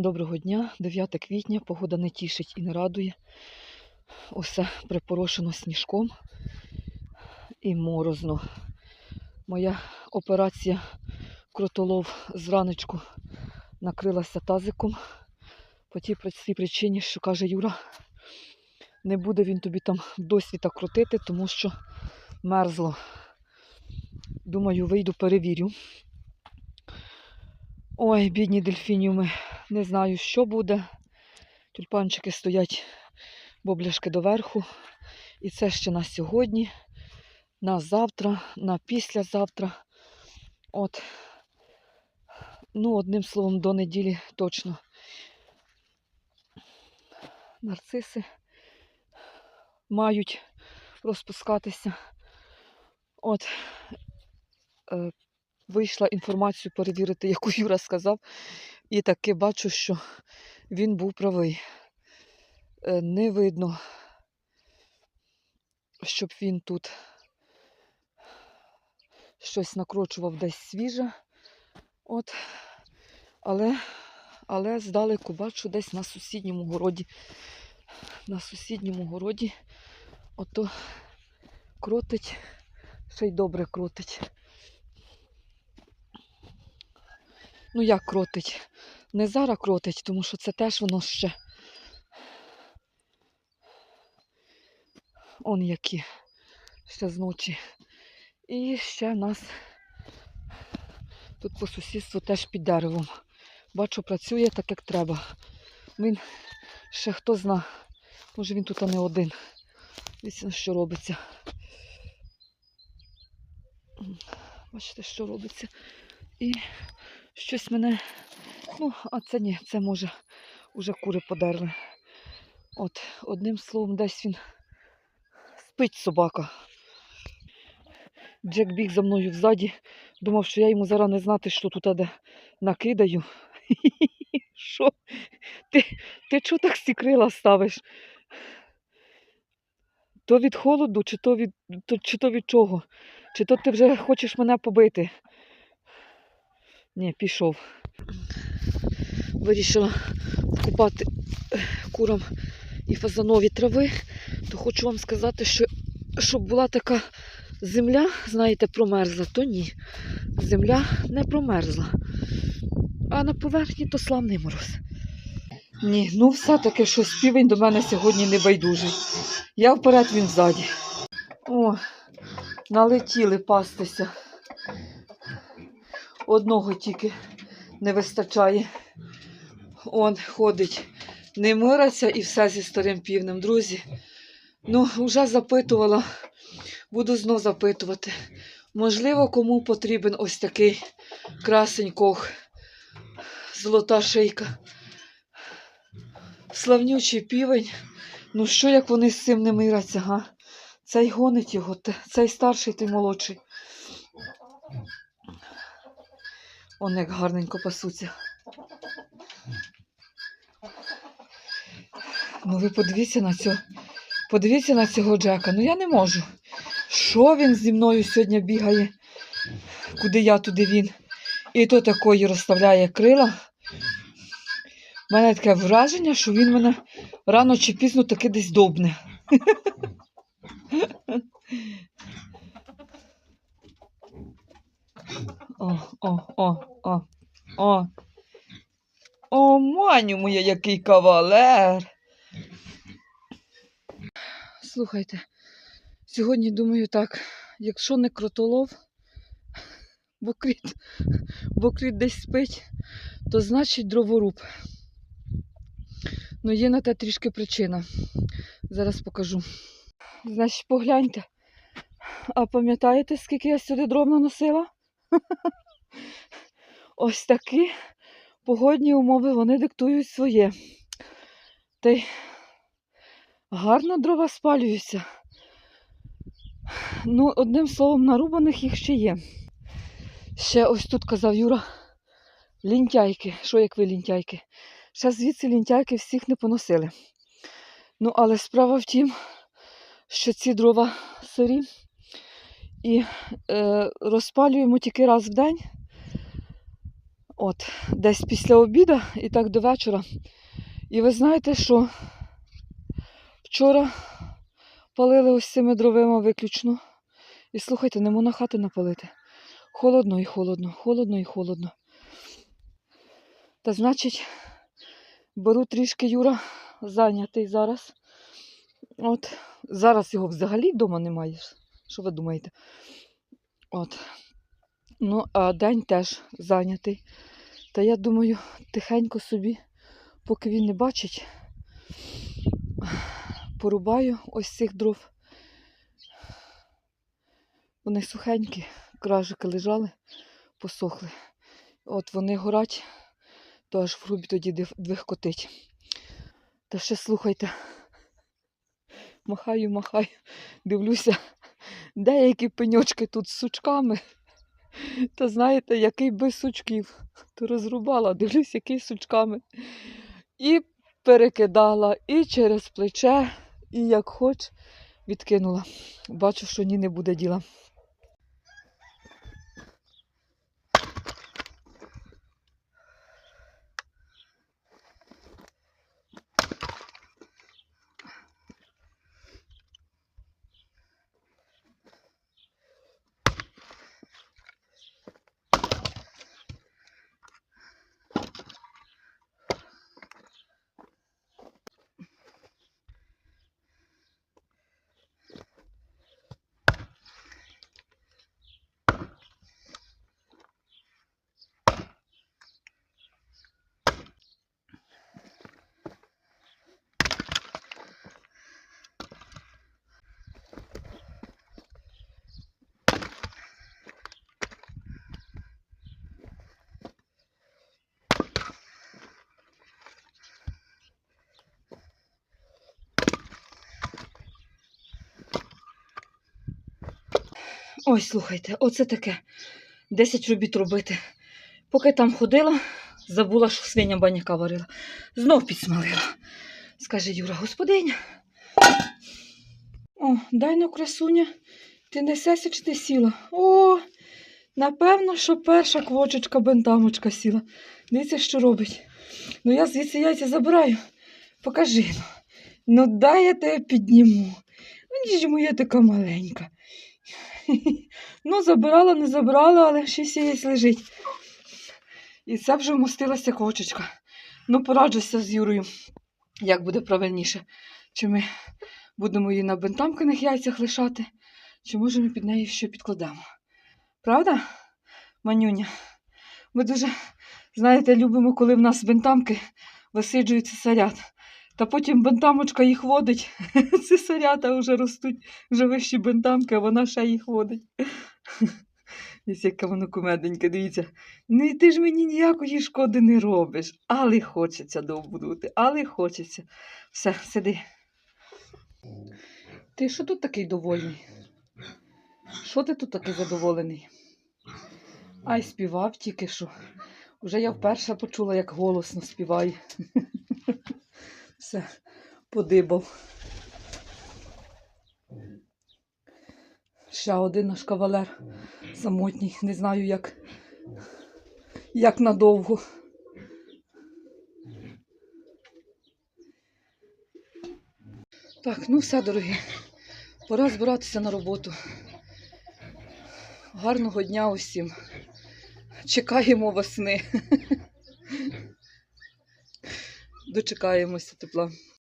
Доброго дня, 9 квітня, погода не тішить і не радує. Усе припорошено сніжком і морозно. Моя операція кротолов зранечку накрилася тазиком по тій причині, що каже Юра, не буде він тобі там досвіта крутити, тому що мерзло. Думаю, вийду, перевірю. Ой, бідні дельфініуми. Не знаю, що буде. Тюльпанчики стоять бобляшки доверху. І це ще на сьогодні, на завтра, на післязавтра. От. Ну, одним словом, до неділі точно. Нарциси мають розпускатися. От. Вийшла інформацію перевірити, яку Юра сказав, і таки бачу, що він був правий. Е, Не видно, щоб він тут щось накручував десь свіже. От. Але, але здалеку бачу десь на сусідньому городі. На сусідньому городі ото кротить, ще й добре кротить. Ну як кротить? Не зараз кротить, тому що це теж воно ще. Он які ще з ночі. І ще нас тут по сусідству теж під деревом. Бачу, працює так, як треба. Він ще хто зна. Може він тут не один. Дивіться, що робиться. Бачите, що робиться. І щось мене. Ну, а це ні, це може уже кури подерли. От, одним словом, десь він спить собака. Джек біг за мною взаді, думав, що я йому зараз не знати, що тут де накидаю. Що? Ти, ти чого так всі крила ставиш? То від холоду, чи то від, то, чи то від чого? Чи то ти вже хочеш мене побити? Ні, пішов. Вирішила купати курам і фазанові трави, то хочу вам сказати, що щоб була така земля, знаєте, промерзла, то ні. Земля не промерзла. А на поверхні то славний мороз. Ні, ну все-таки щось півень до мене сьогодні не байдужий. Я вперед, він ззаді. О, налетіли пастися. Одного тільки не вистачає. Он ходить, не мириться і все зі старим півнем, друзі. Ну, вже запитувала, буду знов запитувати. Можливо, кому потрібен ось такий красень кох, золота шийка. Славнючий півень. Ну що, як вони з цим не миряться, га? Цей гонить його, цей старший, той молодший. Он як гарненько пасуться. Ну ви подивіться на цього. Подивіться на цього Джека. Ну я не можу. Що він зі мною сьогодні бігає? Куди я, туди він. І то такої розставляє крила. У мене таке враження, що він мене рано чи пізно таки десь добне. О, о, о, о, о. О, маню моя, який кавалер. Слухайте, сьогодні думаю так, якщо не кротолов, бо кріт, бо кріт десь спить, то значить дроворуб. Ну, є на те трішки причина. Зараз покажу. Значить, погляньте. А пам'ятаєте, скільки я сюди дров наносила? Ось такі погодні умови вони диктують своє. Та й гарно дрова спалюються. Ну, одним словом, нарубаних їх ще є. Ще ось тут казав Юра, лінтяйки. Що як ви лінтяйки? Ще звідси лінтяйки всіх не поносили. Ну, але справа в тім, що ці дрова сирі і е, розпалюємо тільки раз в день. От, десь після обіду і так до вечора. І ви знаєте, що вчора палили ось цими дровима виключно. І слухайте, не можна хати напалити. Холодно і холодно, холодно і холодно. Та значить, беру трішки Юра зайнятий зараз. От, зараз його взагалі вдома немає. Що ви думаєте? От. Ну, а день теж зайнятий. Та я думаю, тихенько собі, поки він не бачить, порубаю ось цих дров. Вони сухенькі, кражики лежали, посохли. От вони горять, то аж в грубі тоді див- двихкотить. Та ще слухайте. Махаю, махаю, дивлюся, деякі пеньочки тут з сучками. Та знаєте, який без сучків. То розрубала, дивлюсь, який сучками. І перекидала, і через плече, і як хоч відкинула. Бачу, що ні не буде діла. Ой, слухайте, оце таке. 10 робіт робити. Поки там ходила, забула, що свиня баняка варила. Знов підсмалила. Скаже Юра, господиня. О, дай ну, красуня. Ти несешся чи ти сіла? О, напевно, що перша квочечка бентамочка сіла. Дивіться, що робить. Ну я звідси яйця забираю. Покажи. Ну, дай я тебе підніму. Ну, ніж моя така маленька. Ну, забирала, не забирала, але шість яєць лежить. І це вже вмостилася квочечка. Ну, пораджуся з Юрою, як буде правильніше. Чи ми будемо її на бентамканих яйцях лишати, чи може ми під неї ще підкладемо. Правда, манюня? Ми дуже, знаєте, любимо, коли в нас бентамки висиджують цесарят. Та потім бентамочка їх водить. Цесарята вже ростуть, вже вищі бентамки, а вона ще їх водить. Ось яке воно кумеденьке, дивіться. Ну і ти ж мені ніякої шкоди не робиш. Але хочеться довбудути, але хочеться. Все, сиди. Ти що тут такий довольний? Що ти тут такий задоволений? Ай, співав тільки що. Вже я вперше почула, як голосно співає. Все, подибав. Ще один наш кавалер самотній. Не знаю, як, як надовго. Так, ну все, дорогі. Пора збиратися на роботу. Гарного дня усім. Чекаємо весни. Дочекаємося тепла.